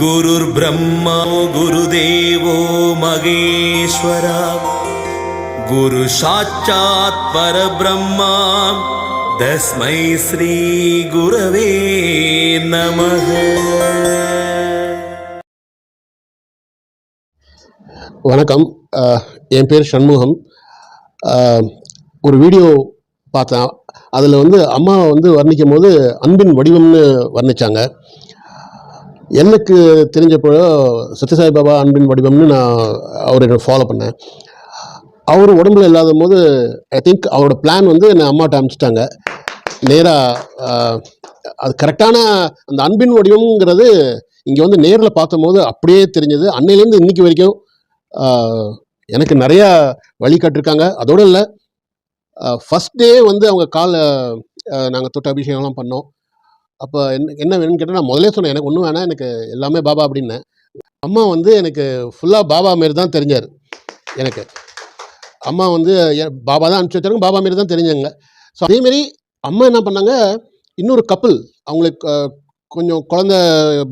गुरुर्ब्रह्मा गुरुदेवो महेश्वरा गुरु साक्षात् परब्रह्मा तस्मै श्रीगुरवे नमः வணக்கம் அஹ், என் பேர் சண்முகம் அஹ், ஒரு வீடியோ பார்த்தேன் அதில் வந்து அம்மா வந்து வர்ணிக்கும் போது அன்பின் வடிவம்னு வர்ணிச்சாங்க எனக்கு தெரிஞ்சப்போ சத்யசாய் பாபா அன்பின் வடிவம்னு நான் அவரை ஃபாலோ பண்ணேன். அவர் உடம்புல இல்லாத போது ஐ திங்க் அவரோட பிளான் வந்து என்னை அம்மாட்ட அனுப்பிச்சிட்டாங்க. நேராக அது கரெக்டான அந்த அன்பின் வடிவம்ங்கிறது இங்கே வந்து நேரில் பார்த்தபோது அப்படியே தெரிஞ்சது. அன்னையிலேருந்து இன்னைக்கு வரைக்கும் எனக்கு நிறையா வழிகாட்டிருக்காங்க அதோடு இல்லை ஃபஸ்ட் டே வந்து அவங்க காலை நாங்கள் தொட்டு அபிஷேகம்லாம் பண்ணோம். அப்போ என்ன என்ன வேணும்னு கேட்டால் நான் முதல்ல சொன்னேன் எனக்கு ஒன்றும் வேணாம் எனக்கு எல்லாமே பாபா அப்படின்னேன் அம்மா வந்து எனக்கு ஃபுல்லாக பாபா மாரி தான் தெரிஞ்சார் எனக்கு. அம்மா வந்து பாபா தான் அனுப்பிச்சி வச்சாங்க பாபா மாரி தான் தெரிஞ்சாங்க. ஸோ அதேமாரி அம்மா என்ன பண்ணாங்க இன்னொரு கப்பல் அவங்களுக்கு கொஞ்சம் குழந்த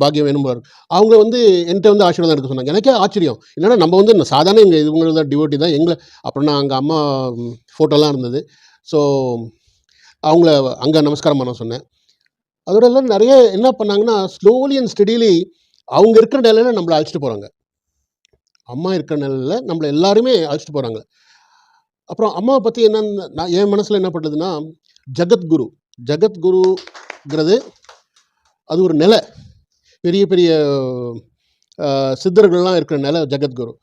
பாக்கியம் வேணும் போல அவங்க வந்து என்கிட்ட வந்து ஆசீர்வாதம் எடுக்க சொன்னாங்க. எனக்கே ஆச்சரியம். இல்லைன்னா நம்ம வந்து சாதாரண இங்கே இவங்க தான் டிவோட்டி தான் எங்களை அப்புறம் நான் அங்கே அம்மா ஃபோட்டோலாம் இருந்தது. ஸோ அவங்கள அங்கே நமஸ்காரம் பண்ண சொன்னேன். அதோட எல்லாம் நிறைய என்ன பண்ணாங்கன்னா ஸ்லோலி அண்ட் ஸ்டெடிலி அவங்க இருக்கிற நிலையில நம்மளை அழைச்சிட்டு போகிறாங்க அம்மா இருக்கிற நிலையில நம்மளை எல்லாருமே அழைச்சிட்டு போகிறாங்க அப்புறம் அம்மாவை பற்றி என்னன்னு நான் என் மனசில் என்ன பண்ணுறதுன்னா ஜகத்குரு. ஜகத்குருங்கிறது அது ஒரு நிலை. பெரிய பெரிய சித்தர்கள்லாம் இருக்கிற நிலை ஜெகத்குரு.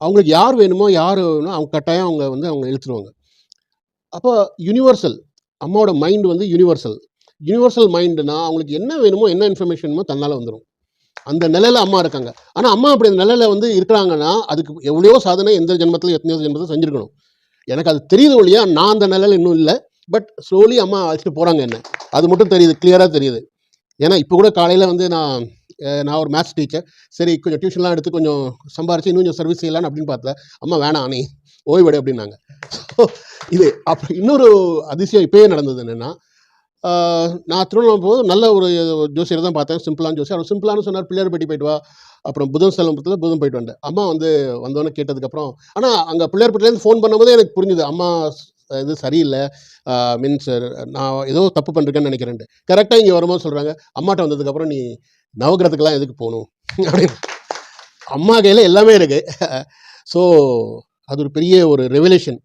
அவங்களுக்கு யார் வேணுமோ யார் வேணுமோ அவங்க கட்டாயம் அவங்க வந்து அவங்க எழுத்துருவாங்க அப்போ யுனிவர்சல் அம்மாவோட மைண்ட் வந்து யூனிவர்சல் யூனிவர்சல் மைண்டுனா அவங்களுக்கு என்ன வேணுமோ என்ன இன்ஃபர்மேஷன் வேணுமோ தன்னால் வந்துடும் அந்த நிலையில் அம்மா இருக்காங்க. ஆனால் அம்மா அப்படி அந்த நிலையில் வந்து இருக்கிறாங்கன்னா அதுக்கு எவ்வளோ சாதனை எந்த ஜென்மத்தில் எத்தனையோ ஜென்மத்தில் செஞ்சுருக்கணும். எனக்கு அது தெரியுது ஒழியா நான் அந்த நிலையில் இன்னும் இல்லை. பட் ஸ்லோலி அம்மா அழைச்சிட்டு போகிறாங்க என்ன. அது மட்டும் தெரியுது கிளியராக தெரியுது. ஏன்னா இப்போ கூட காலையில் வந்து நான் நான் ஒரு மேத்ஸ் டீச்சர் சரி கொஞ்சம் டியூஷன்லாம் எடுத்து கொஞ்சம் சம்பாரிச்சு இன்னும் கொஞ்சம் சர்வீஸ் செய்யலான்னு அப்படின்னு பார்த்தேன் அம்மா வேணாம் நீ ஓய்வெடு அப்படின்னாங்க. ஸோ இது அப்போ இன்னொரு அதிசயம் இப்போயே நடந்தது என்னென்னா நான் திருவண்ணாமலை போது நல்ல ஒரு ஜோசியர் தான் பார்த்தேன். சிம்பிளான ஜோசியர். அவர் சிம்பிளானு சொன்னார் பிள்ளையார்பட்டி போயிட்டு வா. அப்புறம் புதன் ஸ்தலத்தில் புதன் போயிட்டு வந்தேன். அம்மா வந்து வந்தோன்னே கேட்டதுக்கப்புறம் ஆனால் அங்கே பிள்ளையார்பட்டிலேருந்து ஃபோன் பண்ணும்போதே எனக்கு புரிஞ்சுது. அம்மா இது சரியில்லை. மீன்ஸ் நான் ஏதோ தப்பு பண்ணிருக்கேன்னு நினைக்கிறேன் கரெக்டாக இங்கே வரும்போது சொல்கிறாங்க அம்மாட்ட வந்ததுக்கப்புறம் நீ நவகிரகத்துக்கெல்லாம் எதுக்கு போகணும்? அப்படின்னு. அம்மா கையில் எல்லாமே இருக்குது ஸோ அது ஒரு பெரிய ஒரு ரெவலேஷன்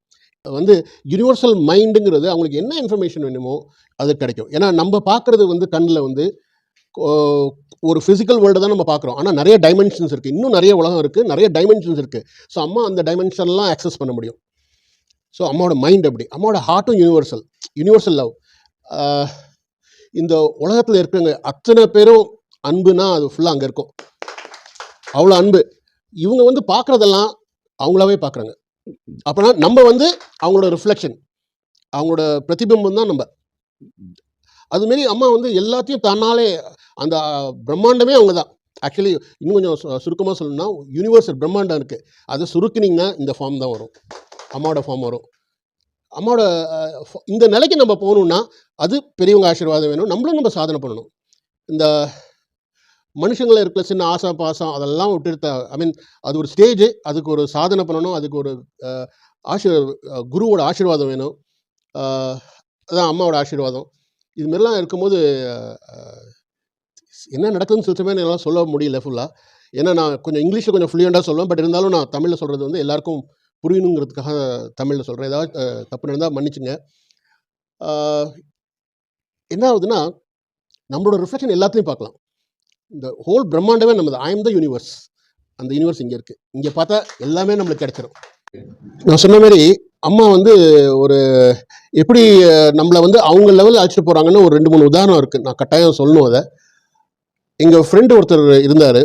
வந்து யுனிவர்சல் மைண்டுங்கிறது அவங்களுக்கு என்ன இன்ஃபர்மேஷன் வேணுமோ அது கிடைக்கும். ஏன்னா நம்ம பார்க்குறது வந்து கண்ணில் வந்து ஒரு ஃபிசிக்கல் வேர்ல்டு தான் நம்ம பார்க்குறோம். ஆனால் நிறைய டைமென்ஷன்ஸ் இருக்குது இன்னும் நிறைய உலகம் இருக்குது நிறைய டைமென்ஷன்ஸ் இருக்குது ஸோ அம்மா அந்த டைமென்ஷன்லாம் ஆக்சஸ் பண்ண முடியும். ஸோ அம்மாவோட மைண்ட் அப்படி. அம்மாவோட ஹார்ட்டும் யூனிவர்சல் யூனிவர்சல் லவ் இந்த உலகத்தில் இருக்கிறவங்க அத்தனை பேரும் அன்புனா அது ஃபுல்லாக அங்கே இருக்கும். அவ்வளோ அன்பு. இவங்க வந்து பார்க்குறதெல்லாம் அவங்களாவே பார்க்குறாங்க. அப்போனா நம்ம வந்து அவங்களோட ரிஃப்ளெக்ஷன் அவங்களோட பிரதிபிம்பம் தான் நம்ம. அதுமாரி அம்மா வந்து எல்லாத்தையும் தன்னாலே அந்த பிரம்மாண்டமே அவங்க தான். ஆக்சுவலி இன்னும் கொஞ்சம் சுருக்கமாக சொல்லணும்னா யூனிவர்சல் பிரம்மாண்டம் இருக்குது அதை சுருக்குனிங்கன்னா இந்த ஃபார்ம் தான் வரும். அம்மாவோட ஃபார்ம் வரும். அம்மாவோட இந்த நிலைக்கு நம்ம போகணுன்னா அது பெரியவங்க ஆசீர்வாதம் வேணும். நம்மளும் நம்ம சாதனை பண்ணணும். இந்த மனுஷங்களை இருக்கிற சின்ன ஆசா பாசம் அதெல்லாம் விட்டுடுத்த ஐ மீன் அது ஒரு ஸ்டேஜ் அதுக்கு ஒரு சாதனை பண்ணணும் அதுக்கு ஒரு ஆசீர் குருவோட ஆசீர்வாதம் வேணும். அதான் அம்மாவோட ஆசீர்வாதம். இது மாதிரிலாம் இருக்கும்போது என்ன நடக்குதுன்னு சில என்னால் சொல்ல முடியல ஃபுல்லாக ஏன்னா நான் கொஞ்சம் இங்கிலீஷில் கொஞ்சம் ஃப்ளூயண்டாக சொல்லுவேன். பட் இருந்தாலும் நான் தமிழில் சொல்கிறது வந்து எல்லாருக்கும் புரியணுங்கிறதுக்காக தமிழில் சொல்கிறேன் ஏதாவது தப்பு நடந்தால் மன்னிச்சுங்க. என்ன ஆகுதுன்னா நம்மளோட ரிஃப்ளெக்ஷன் எல்லாத்தையும் பார்க்கலாம். இந்த ஹோல் பிரம்மாண்டமே நம்ம ஐ எம் த யூனிவர்ஸ் அந்த யூனிவர்ஸ் இங்கே இருக்குது இங்கே பார்த்தா எல்லாமே நம்மளுக்கு கிடைச்சிரும். நான் சொன்ன மாதிரி அம்மா வந்து ஒரு எப்படி நம்மளை வந்து அவங்க லெவலில் அழைச்சிட்டு போகிறாங்கன்னு ஒரு ரெண்டு மூணு உதாரணம் இருக்குது நான் கட்டாயம் சொல்லணும் அதை. எங்கள் ஃப்ரெண்டு ஒருத்தர் இருந்தார்.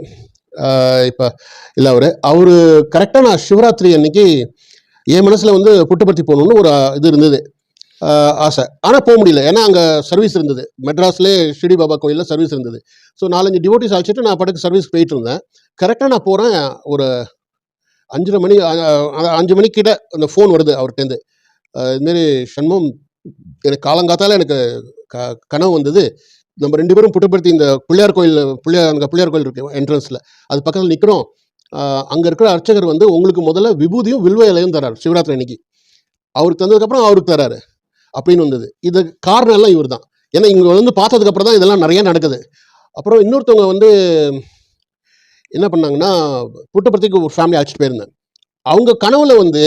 இப்போ இல்லை அவர். அவர் கரெக்டாக நான் சிவராத்திரி அன்னைக்கு என் மனசில் வந்து புட்டுப்பர்த்தி போகணுன்னு ஒரு இது இருந்தது. ஆசை. ஆனால் போக முடியல. ஏன்னா அங்கே சர்வீஸ் இருந்தது. மெட்ராஸ்லேயே ஷிடி பாபா கோயிலில் சர்வீஸ் இருந்தது. ஸோ நாலஞ்சு டிவோட்டிஸ் அழைச்சிட்டு நான் பாட்டுக்கு சர்வீஸ் போயிட்டு இருந்தேன். கரெக்டாக நான் போகிறேன் ஒரு அஞ்சரை மணி அஞ்சு மணிக்கிட்ட அந்த ஃபோன் வருது அவர்கிட்டேருந்து இதுமாரி சண்முகம் எனக்கு காலங்காத்தால எனக்கு க கனவு வந்தது. நம்ம ரெண்டு பேரும் புட்டப்படுத்தி இந்த பிள்ளையார் கோயில் பிள்ளையார் அங்கே பிள்ளையார் கோயில் இருக்கு என்ட்ரன்ஸில் அது பக்கத்தில் நிற்கிறோம் அங்கே இருக்கிற அர்ச்சகர் வந்து உங்களுக்கு முதல்ல விபூதியும் வில்வ இலையும் தராரு சிவராத்திரி அன்னைக்கு. அவருக்கு தந்ததுக்கப்புறம் அவருக்கு தராரு. அப்படின்னு வந்தது. இது காரணம் எல்லாம் இவர் தான் ஏன்னா இங்கே வந்து பார்த்ததுக்கப்புறம் தான் இதெல்லாம் நிறைய நடக்குது. அப்புறம் இன்னொருத்தவங்க வந்து என்ன பண்ணாங்கன்னா புட்டபர்த்திக்கு ஒரு ஃபேமிலி அழைச்சிட்டு போயிருந்தேன் அவங்க கனவுல வந்து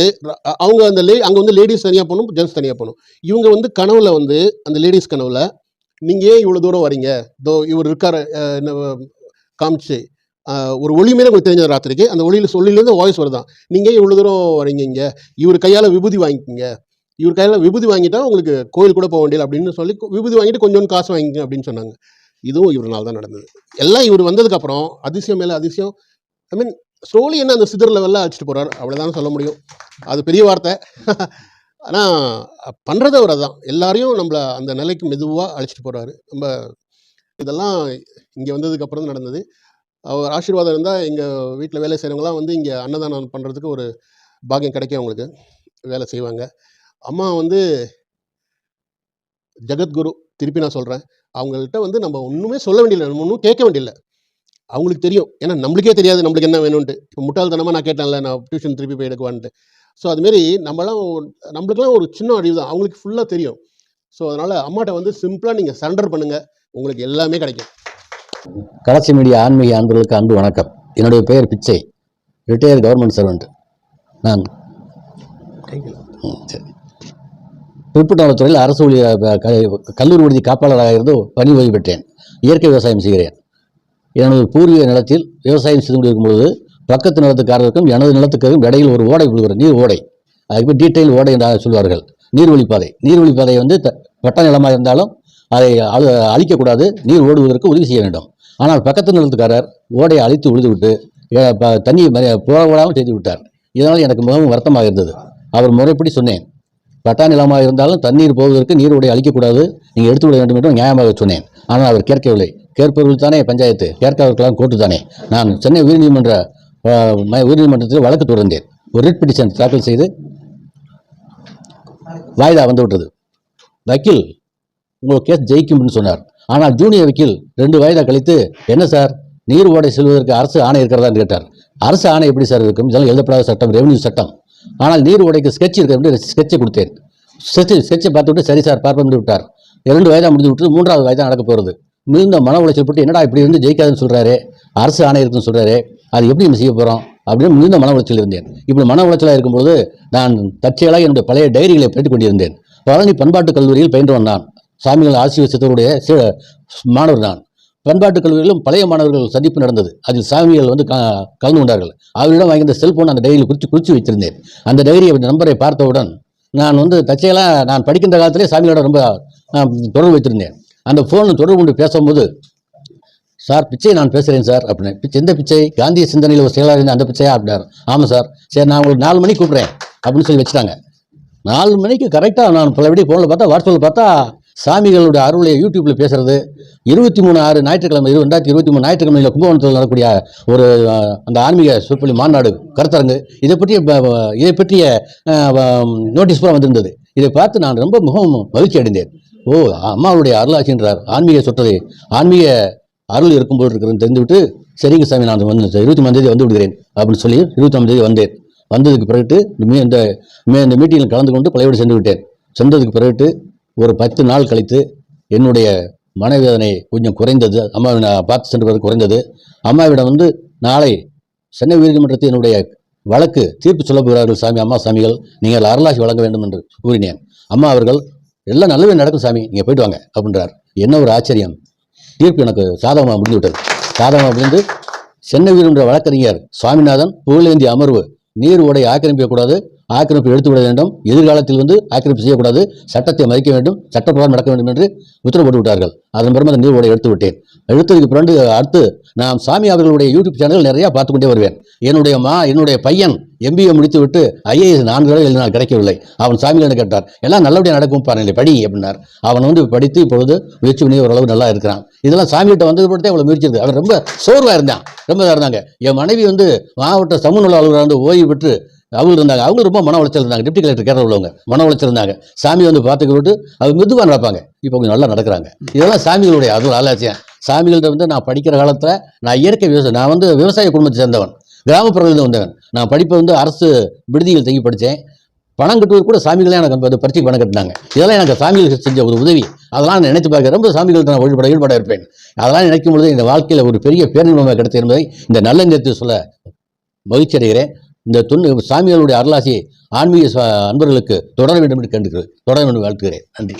அவங்க அந்த லே அங்கே வந்து லேடிஸ் தனியாக போகணும் ஜென்ஸ் தனியாக போகணும். இவங்க வந்து கனவுல வந்து அந்த லேடிஸ் கனவுல நீங்கள் ஏன் இவ்வளோ தூரம் வரீங்க தோ இவர் இருக்கார் என்ன காமிச்சு ஒரு ஒளி மாரி உங்களுக்கு தெரிஞ்சது ராத்திரிக்கு அந்த ஒளியில் சொல்லிலேருந்து வாய்ஸ் வருதான். நீங்கள் இவ்வளோ தூரம் வரீங்க இங்கே? இவர் கையால் விபூதி வாங்கிக்கோங்க. இவர் கையில் விபூதி வாங்கிட்டா உங்களுக்கு கோயில் கூட போக வேண்டியது அப்படின்னு சொல்லி விபூதி வாங்கிட்டு கொஞ்சோண்டு காசு வாங்கிங்க அப்படின்னு சொன்னாங்க. இதுவும் இவரனால் தான் நடந்தது. எல்லாம் இவர் வந்ததுக்கப்புறம் அதிசயம் மேலே அதிசயம். ஐ மீன் ஸ்லோலி என்ன அந்த சிதர் லெவலில் அழைச்சிட்டு போகிறார் அவ்வளோதான் சொல்ல முடியும். அது பெரிய வார்த்தை. ஆனால் பண்ணுறது அவர் அதுதான் எல்லாரையும் நம்மளை அந்த நிலைக்கு மெதுவாக அழைச்சிட்டு போகிறாரு நம்ம இதெல்லாம் இங்கே வந்ததுக்கப்புறம் தான் நடந்தது. அவர் ஆசீர்வாதம் இருந்தால் எங்கள் வீட்டில் வேலை செய்கிறவங்களாம் வந்து இங்கே அன்னதானம் பண்ணுறதுக்கு ஒரு பாக்கியம் கிடைக்கும் அவங்களுக்கு. வேலை செய்வாங்க. அம்மா வந்து ஜெகத்குரு திருப்பி நான் சொல்கிறேன் அவங்கள்ட்ட வந்து நம்ம ஒன்றுமே சொல்ல வேண்டியதில்லை. நம்ம ஒன்றும் கேட்க வேண்டியதில்லை. அவங்களுக்கு தெரியும். ஏன்னா நம்மளுக்கே தெரியாது நம்மளுக்கு என்ன வேணும்ன்ட்டு. இப்போ முட்டாள்தனமாக நான் கேட்டேன்ல நான் டியூஷன் திருப்பி போய் எடுக்குவான்ட்டு. ஸோ அதுமாரி நம்மளாம் ஒரு- நம்மளுக்குலாம் ஒரு சின்ன அறிவு தான். அவங்களுக்கு ஃபுல்லாக தெரியும். ஸோ அதனால் அம்மாட்ட வந்து சிம்பிளாக நீங்கள் சரண்டர் பண்ணுங்கள் உங்களுக்கு எல்லாமே கிடைக்கும். கடைசி மீடியா ஆன்மீக அன்பர்களுக்கு அன்பு வணக்கம். என்னுடைய பெயர் பிச்சை. ரிட்டையர் கவர்மெண்ட் சர்வெண்ட் நான் ம், சரி. பிற்பட்டாளத்துறையில் அரசு ஊழியர் க- கல்லூரி விடுதி காப்பாளராக இருந்து பணி ஓய்வு பெற்றேன். இயற்கை விவசாயம் செய்கிறேன். எனது பூர்வீக நிலத்தில் விவசாயம் செய்து கொண்டிருக்கும் பொழுது பக்கத்து நிலத்துக்காரருக்கும் எனது நிலத்துக்காரருக்கும் இடையில் ஒரு ஓடை விழுகிற நீர் ஓடை. அதுக்கு டீட்டெயில் ஓடை என்று சொல்வார்கள். நீர்வழிப்பாதை. நீர்வழிப்பாதை வந்து த- பட்ட நிலமாக இருந்தாலும் அதை அழு- அழிக்கக்கூடாது. நீர் ஓடுவதற்கு உதவி செய்ய வேண்டும். ஆனால் பக்கத்து நிலத்துக்காரர் ஓடையை அழித்து விழுதுவிட்டு தண்ணியை மறிய- செய்து விட்டார். இதனால் எனக்கு மிகவும் வருத்தமாக இருந்தது. அவர் முறைப்படி சொன்னேன். பட்டா நிலமாக இருந்தாலும் தண்ணீர் போவதற்கு நீர் ஓடை அழிக்கக்கூடாது. நீங்கள் எடுத்து விட வேண்டும் என்று நியாயமாக சொன்னேன். ஆனால் அவர் கேட்கவில்லை. கேட்பவர்கள் தானே பஞ்சாயத்து? கேட்காதவர்களாம் கோர்ட்டு தானே? நான் சென்னை உயர்நீதிமன்ற உயர்நீதிமன்றத்தில் வழக்கு தொடர்ந்தேன். ஒரு ரிட் பிடிஷன் தாக்கல் செய்து வாய்தா வந்துவிட்டது. வக்கீல் உங்கள் கேஸ் ஜெயிக்கும்னு சொன்னார். ஆனால் ஜூனியர் வக்கீல் ரெண்டு வயதா கழித்து என்ன சார்? நீர் ஓடை செல்வதற்கு அரசு ஆணை இருக்கிறதான்னு கேட்டார். அரசு ஆணை எப்படி சார் இருக்கும்? இதெல்லாம் எழுதப்படாத சட்டம் ரெவன்யூ சட்டம். ஆனால் நீர் உடைக்கு ஸ்கெட்ச் இருக்கிறது ஸ்கெட்சை கொடுத்தேன். ஸ்கெட்சை ஸ்கெட்சை பார்த்துவிட்டு சரி சார் பார்ப்போம் விட்டார். இரண்டு வயதாக முடிஞ்சு விட்டு மூன்றாவது வயதாக நடக்க போகிறது. மிகுந்த மன உளைச்சல் போட்டு என்னடா இப்படி இருந்து ஜெயிக்காதுன்னு சொல்கிறாரு அரசு ஆணை இருக்குன்னு சொல்கிறாரு அது எப்படி நம்ம செய்ய போகிறோம் அப்படின்னு மிகுந்த மன உளைச்சல் இருந்தேன். இப்படி மன உளைச்சலாக இருக்கும்போது நான் தற்செயலாக என்னுடைய பழைய டைரிகளை படித்துக் கொண்டிருந்தேன். பழனி பண்பாட்டுக் கல்லூரியில் பயின்றவன் நான் சாமிகள் ஆசீர்வசத்தருடைய சி- மாணவர் நான். பண்பாட்டுக் கல்லூரியிலும் பழைய மாணவர்கள் சந்திப்பு நடந்தது. அதில் சாமிகள் வந்து க- கலந்து கொண்டார்கள். அவரிடம் வாங்கிய செல்போன் அந்த டைரியில் குறித்து குறித்து வைத்திருந்தேன். அந்த டைரியை நம்பரை பார்த்தவுடன் நான் வந்து தச்சையெல்லாம் நான் படிக்கின்ற காலத்திலே சாமிகளோட ரொம்ப தொடர்பு வைத்திருந்தேன். அந்த ஃபோனில் தொடர்பு கொண்டு பேசும்போது சார் பிச்சை நான் பேசுகிறேன் சார் அப்படின்னு பிச்சை எந்த பிச்சை? காந்திய சிந்தனையில் ஒரு செயலாளர் இருந்த அந்த பிச்சையா? அப்படின்னாரு. ஆமாம் சார். சரி நான் உங்களுக்கு நாலு மணிக்கு கூப்பிட்றேன் அப்படின்னு சொல்லி வச்சுட்டாங்க. நாலு மணிக்கு கரெக்டாக நான் பலபடி ஃபோனில் பார்த்தா வாட்ஸ்அப்பில் பார்த்தா சாமிகளுடைய அருளை யூடியூப்பில் பேசுறது. இருபத்தி மூணு ஆறு ஞாயிற்றுக்கிழமை இரு ரெண்டாயிரத்தி இருபத்தி மூணு ஞாயிற்றுக்கிழமையில் கும்பகோணத்தில் நடக்கக்கூடிய ஒரு அந்த ஆன்மீக சொற்பொழி மாநாடு கருத்தரங்கு. இதை பற்றிய இதை பற்றிய நோட்டீஸ் பூரா வந்திருந்தது. இதை பார்த்து நான் ரொம்ப மிகவும் மகிழ்ச்சி அடைந்தேன். ஓ அம்மாவுடைய அருளாட்சின்றார் ஆன்மீக சொற்றதை ஆன்மீக அருள் இருக்கும் போல் இருக்கிறேன்னு தெரிந்துவிட்டு சரிங்க சாமி நான் வந்து இருபத்தி மூணாம் தேதி வந்து விடுகிறேன் அப்படின்னு சொல்லி இருபத்தொம்பது தேதி வந்தேன். வந்ததுக்கு பிறகு இந்த இந்த மீட்டிங்கில் கலந்து கொண்டு பழையபடி சென்று விட்டேன். சென்றதுக்கு பிறகு ஒரு பத்து நாள் கழித்து என்னுடைய மனவேதனை கொஞ்சம் குறைந்தது. அம்மாவை நான் பார்த்து சென்று குறைந்தது. அம்மாவிடம் வந்து நாளை சென்னை உயர்நீதிமன்றத்தில் என்னுடைய வழக்கு தீர்ப்பு சொல்ல போகிறார்கள் சாமி அம்மா சாமிகள். நீங்கள் அருளாசி வழங்க வேண்டும் என்று கூறினேன். அம்மா அவர்கள் எல்லாம் நல்லவே நடக்கும் சாமி நீங்கள் போயிட்டு வாங்க அப்படின்றார். என்ன ஒரு ஆச்சரியம். தீர்ப்பு எனக்கு சாதகமாக முடிந்து விட்டது சாதகமாக முடிந்து சென்னை உயர்நீதிமன்ற வழக்கறிஞர் சுவாமிநாதன் புகழேந்தி அமர்வு நீர் உடை ஆக்கிரமிக்கக்கூடாது. ஆக்கிரமிப்பு எடுத்து விட வேண்டும். எதிர்காலத்தில் வந்து ஆக்கிரமிப்பு செய்யக்கூடாது. சட்டத்தை மதிக்க வேண்டும். சட்டப்பிரகாரம் நடக்க வேண்டும் என்று உத்தரவு போட்டு விட்டார்கள் அதன் பிறகு அந்த நீர் எடுத்து விட்டேன் எடுத்ததுக்கு பிறகு அடுத்து நான் சாமி அவர்களுடைய யூடியூப் சேனல் நிறையா பார்த்து கொண்டே வருவேன். என்னுடைய மா என்னுடைய பையன் எம்பிஏ முடித்து விட்டு ஐஏஎஸ் நான்கு தடவை எழுதினால் கிடைக்கவில்லை. அவன் சாமியில் கேட்டார். எல்லாம் நல்லபடியாக நடக்கும் பாருங்கள் படி அப்படின்னார். அவன் வந்து படித்து இப்பொழுது முயற்சி பண்ணி ஓரளவு நல்லா இருக்கிறான். இதெல்லாம் சாமிகிட்ட வந்தது படுத்தே அவ்வளோ முயற்சி இருக்கு அவன் ரொம்ப சோர்வாக இருந்தான். ரொம்ப இதாக இருந்தாங்க. என் மனைவி வந்து மாவட்ட சமூக நல அலுவலர் வந்து ஓய்வு பெற்று அவங்க இருந்தாங்க. அவங்க ரொம்ப மன உளைச்சல் இருந்தாங்க. டிப்டி கலெக்டர் கேரளா உள்ளவங்க. மன உளைச்சல் இருந்தாங்க. சாமி வந்து பார்த்துக்கிட்டு அவங்க மெதுவாக நடப்பாங்க. இப்போ கொஞ்சம் நல்லா நடக்கிறாங்க. இதெல்லாம் சாமிகளுடைய அது ஆலாச்சியம் சாமிகள்கிட்ட வந்து நான் படிக்கிற காலத்தில் நான் இயற்கை விவசாயம் நான் வந்து விவசாய குடும்பத்தை சேர்ந்தவன். கிராமப்புறங்களில் வந்தவன். நான் படிப்பை வந்து அரசு விடுதிகள் தங்கி படித்தேன் பணம் கட்டுவது கூட சாமிகளே எனக்கு வந்து பரிச்சைக்கு பணம் கட்டினாங்க. இதெல்லாம் எனக்கு சாமிகள் செஞ்ச ஒரு உதவி. அதெல்லாம் நான் நினைத்து பார்க்க ரொம்ப சாமிகள் நான் வழிபட ஈடுபட இருப்பேன். அதெல்லாம் நினைக்கும் பொழுது இந்த வாழ்க்கையில் ஒரு பெரிய பேரின்பமாக கிடைத்த என்பதை இந்த நல்ல நேரத்தை சொல்ல மகிழ்ச்சி அடைகிறேன் இந்த துணு சாமிகளுடைய அருளாசியை ஆன்மீக அன்பர்களுக்கு தொடர வேண்டும் என்று கேட்டுக்கிறேன். தொடர வேண்டும் என்று வாழ்த்துகிறேன். நன்றி.